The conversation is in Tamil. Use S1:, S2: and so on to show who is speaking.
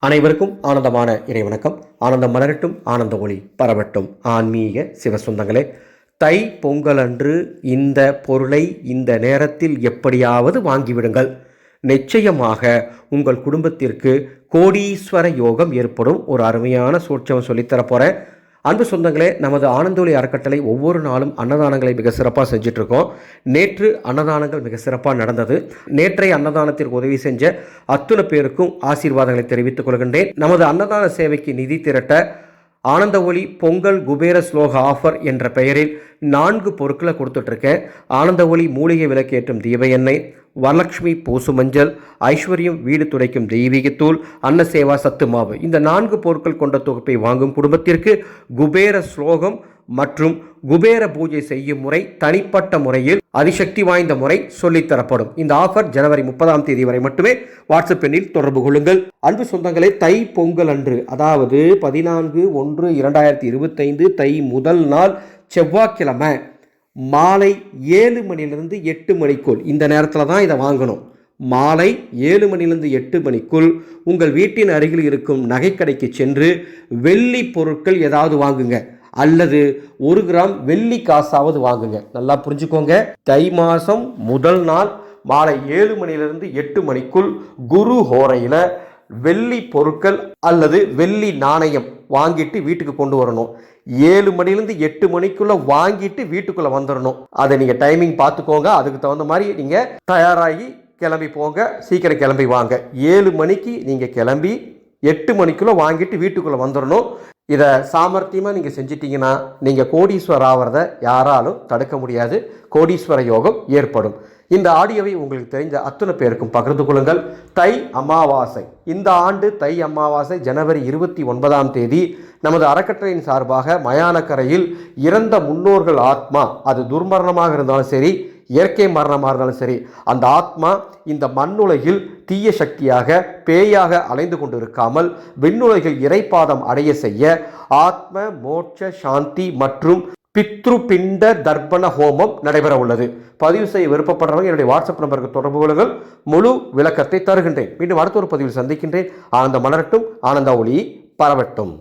S1: அனைவருக்கும் ஆனந்தமான இறைவணக்கம். ஆனந்தம் மலரட்டும் ஆனந்த ஒளி பரவட்டும். ஆன்மீக சிவசுந்தங்களே தை பொங்கலன்று இந்த பொருளை இந்த நேரத்தில் எப்படியாவது வாங்கிவிடுங்கள். நிச்சயமாக உங்கள் குடும்பத்திற்கு கோடீஸ்வர யோகம் ஏற்படும். ஒரு அருமையான சூட்சம் சொல்லித்தரப்போகிறேன் அன்பு சொந்தங்களே நமது ஆனந்தோலி அறக்கட்டளை ஒவ்வொரு நாளும் அன்னதானங்களை மிக சிறப்பாக செஞ்சுட்டு இருக்கோம் நேற்று அன்னதானங்கள் மிக சிறப்பாக நடந்தது. நேற்றைய அன்னதானத்திற்கு உதவி செஞ்ச அத்துணை பேருக்கும் ஆசீர்வாதங்களை தெரிவித்துக் கொள்கின்றேன். நமது அன்னதான சேவைக்கு நிதி திரட்ட ஆனந்த ஒளி பொங்கல் குபேர ஸ்லோக ஆஃபர் என்ற பெயரில் நான்கு பொருட்களை கொடுத்துட்ருக்கேன் ஆனந்த ஒளி மூலிகை விளக்கேற்றும் தீப எண்ணெய் வரலட்சுமி பூசு மஞ்சள் ஐஸ்வர்யம் வீடு துடைக்கும் தெய்வீகத்தூள் அன்னசேவா சத்து மாவு. இந்த நான்கு பொருட்கள் கொண்ட தொகுப்பை வாங்கும் குடும்பத்திற்கு குபேர ஸ்லோகம் மற்றும் குபேர பூஜை செய்யும் முறை தனிப்பட்ட முறையில் அதிசக்தி வாய்ந்த முறை சொல்லித்தரப்படும் இந்த ஆஃபர் ஜனவரி முப்பதாம் தேதி வரை மட்டுமே வாட்ஸ்அப் எண்ணில் தொடர்பு கொள்ளுங்கள். அன்பு சொந்தங்களே தை பொங்கல் அன்று அதாவது பதினான்கு ஒன்று இரண்டாயிரத்தி இருபத்தைந்து தை முதல் நாள் செவ்வாய்க்கிழமை. மாலை ஏழு மணிலிருந்து எட்டு மணிக்குள். இந்த நேரத்தில் தான் இதை வாங்கணும். மாலை ஏழு மணிலிருந்து எட்டு மணிக்குள் உங்கள் வீட்டின் அருகில் இருக்கும் நகைக்கடைக்கு சென்று வெள்ளி பொருட்கள் ஏதாவது வாங்குங்க. அல்லது ஒரு கிராம் வெள்ளி காசாவது வாங்குங்க. நல்லா புரிஞ்சுக்கோங்க. தை மாதம் முதல் நாள் மாலை ஏழு மணிலிருந்து எட்டு மணிக்குள் குரு ஹோரையில் வெள்ளி பொருட்கள் அல்லது வெள்ளி நாணயம் வாங்கிட்டு வீட்டுக்கு கொண்டு வரணும். ஏழு மணிலேருந்து எட்டு மணிக்குள்ளே வாங்கிட்டு வீட்டுக்குள்ளே வந்துடணும் அதை நீங்கள் டைமிங் பார்த்துக்கோங்க. அதுக்கு தகுந்த மாதிரி நீங்கள் தயாராகி கிளம்பி போங்க. சீக்கிரம் கிளம்பி வாங்க. ஏழு மணிக்கு நீங்கள் கிளம்பி எட்டு மணிக்குள்ளே வாங்கிட்டு வீட்டுக்குள்ளே வந்துடணும் இதை சாமர்த்தியமாக நீங்கள் செஞ்சிட்டிங்கன்னா நீங்கள் கோடீஸ்வரர் ஆகிறத யாராலும் தடுக்க முடியாது. கோடீஸ்வர யோகம் ஏற்படும். இந்த ஆடியோவை உங்களுக்கு தெரிஞ்ச அத்தனை பேருக்கும் பகிர்ந்து கொள்ளுங்கள். தை அமாவாசை. இந்த ஆண்டு தை அமாவாசை ஜனவரி இருபத்தி ஒன்பதாம் தேதி நமது அறக்கட்டளையின் சார்பாக மயானக்கரையில் இறந்த முன்னோர்கள் ஆத்மா அது துர்மரணமாக இருந்தாலும் சரி இயற்கை மரணமாக இருந்தாலும் சரி அந்த ஆத்மா இந்த மண்ணுலகில் தீய சக்தியாக பேயாக அலைந்து கொண்டு இருக்காமல் விண்ணுலகில் இறைப்பாதம் அடைய செய்ய ஆத்ம மோட்ச சாந்தி மற்றும் பித்ரு பிண்ட தர்ப்பண ஹோமம் நடைபெற உள்ளது. பதிவு செய்ய விருப்பப்படுறவங்க என்னுடைய வாட்ஸ்அப் நம்பருக்கு தொடர்பு கொள்ளுங்கள். முழு விளக்கத்தை தருகின்றேன். மீண்டும் அடுத்த ஒரு பதிவில் சந்திக்கின்றேன். ஆனந்த மலரட்டும் ஆனந்த ஒளி பரவட்டும்.